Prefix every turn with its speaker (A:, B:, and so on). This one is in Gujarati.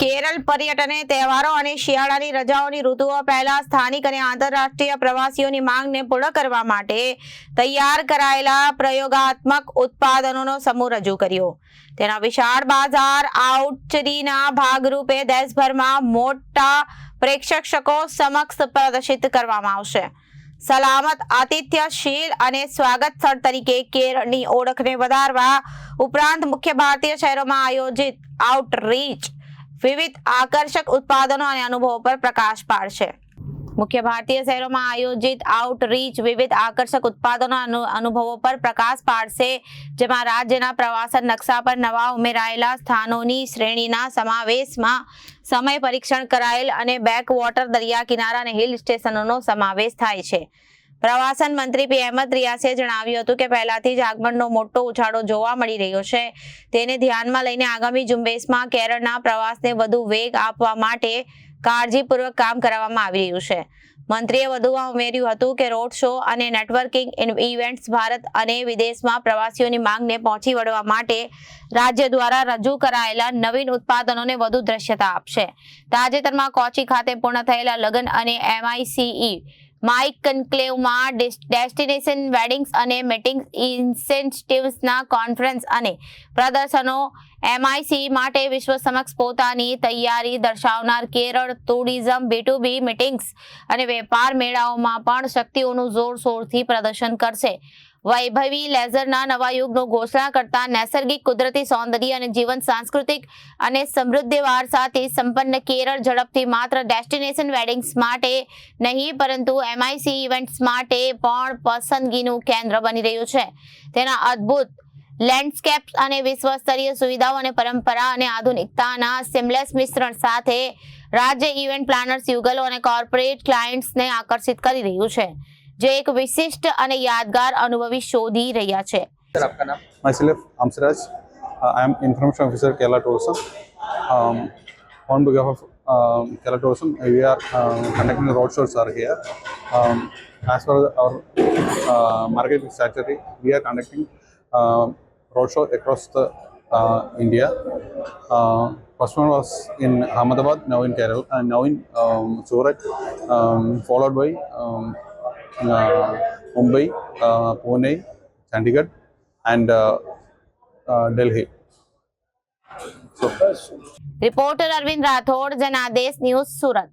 A: કેરળ પર્યટને તહેવારો અને શિયાળાની રજાઓની ઋતુઓ પહેલા સ્થાનિક અને આંતરરાષ્ટ્રીય પ્રવાસીઓની માંગને પૂર્ણ કરવા માટે તૈયાર કરાયેલા પ્રયોગાત્મક ઉત્પાદનોનો સમૂહ રજૂ કર્યો. તેના વિશાળ બાજાર આઉટરીના ભાગરૂપે દેશભરમાં મોટા પ્રેક્ષકો સમક્ષ પ્રદર્શિત કરવામાં આવશે. સલામત, આતિથ્યશીલ અને સ્વાગત સ્થળ તરીકે કેરળની ઓળખને વધારવા ઉપરાંત મુખ્ય ભારતીય શહેરોમાં આયોજિત આઉટરીચ વિવિધ આકર્ષક ઉત્પાદનો અને અનુભવો પર પ્રકાશ પાડશે. મુખ્ય ભારતીય શહેરોમાં આયોજિત આઉટરીચ વિવિધ આકર્ષક ઉત્પાદનો અનુ- અનુભવો પર પ્રકાશ પાડશે, જેમાં રાજ્યના પ્રવાસન નકશા પર નવા ઉમેરાયેલા સ્થાનોની શ્રેણીના સમાવેશમાં સમય પરીક્ષણ કરાયેલ અને બેકવોટર દરિયા કિનારા અને હિલ સ્ટેશનોનો સમાવેશ થાય છે. પ્રવાસન મંત્રી પી અહેમદ રિયાસે જણાવ્યું હતું કે પહેલાથી જ આગમનનો મોટો ઉછાળો જોવા મળી રહ્યો છે. તેને ધ્યાનમાં લઈને આગામી ઝુંબેશમાં કેરળના પ્રવાસને વધુ વેગ આપવા માટે કાળજીપૂર્વક કામ કરવામાં આવી રહ્યું છે. મંત્રીએ વધુમાં ઉમેર્યું હતું કે રોડ શો અને નેટવર્કિંગ ઇવેન્ટ્સ ભારત અને વિદેશમાં પ્રવાસીઓની માંગને પહોંચી વળવા માટે રાજ્ય દ્વારા રજૂ કરાયેલા નવીન ઉત્પાદનોને વધુ દ્રશ્યતા આપશે. તાજેતરમાં કોચી ખાતે પૂર્ણ થયેલા લગ્ન અને એમઆઈસીઈ માઇક કન્ક્લેવમાં ડેસ્ટિનેશન વેડિંગ્સ અને મીટિંગ્સ, ઇન્સેન્ટિવ્સના કોન્ફરન્સ અને પ્રદર્શનો. એમઆઈસી માટે વિશ્વ સમક્ષ પોતાની તૈયારી દર્શાવનાર કેરળ ટુરિઝમ બી મીટિંગ્સ અને વેપાર મેળાઓમાં પણ શક્તિઓનું જોરશોરથી પ્રદર્શન કરશે. વૈભવી લેઝરના નવા યુગનું ઘોષણા કરતા નૈસર્ગિક, કુદરતી સૌંદર્ય અને જીવન સાંસ્કૃતિક અને સમૃદ્ધ વારસાથી સંપન્ન કેરળ ઝડપથી માત્ર ડેસ્ટિનેશન વેડિંગ્સ માટે નહીં, પરંતુ એમઆઈસી ઇવેન્ટ્સ માટે પણ પસંદગીનું કેન્દ્ર બની રહ્યું છે. તેના અદ્ભુત લેન્ડસ્કેપ્સ અને વિશ્વસ્તરીય સુવિધાઓ અને પરંપરા અને આધુનિકતાના સિમલેસ મિશ્રણ સાથે રાજ્ય ઇવેન્ટ પ્લાનર્સ યુગલો અને કોર્પોરેટ ક્લાયન્ટ્સને આકર્ષિત કરી રહ્યું છે. જે એક વિશિષ્ટ અને યાદગાર અનુભવી શોધી રહ્યા છે
B: myself amsiraj uh, i am information officer kerala tourism um, on behalf of um, kerala tourism we are uh, conducting the road shows are here um, as per our uh, marketing strategy we are conducting uh, road show across the uh, india uh, first one was in ahmedabad now in kerala and now in um, surat um, followed by um, Mumbai, uh, Pune, Chandigarh, and uh, uh, Delhi. So,
A: Reporter Arvind Rathod, Janadesh News, Surat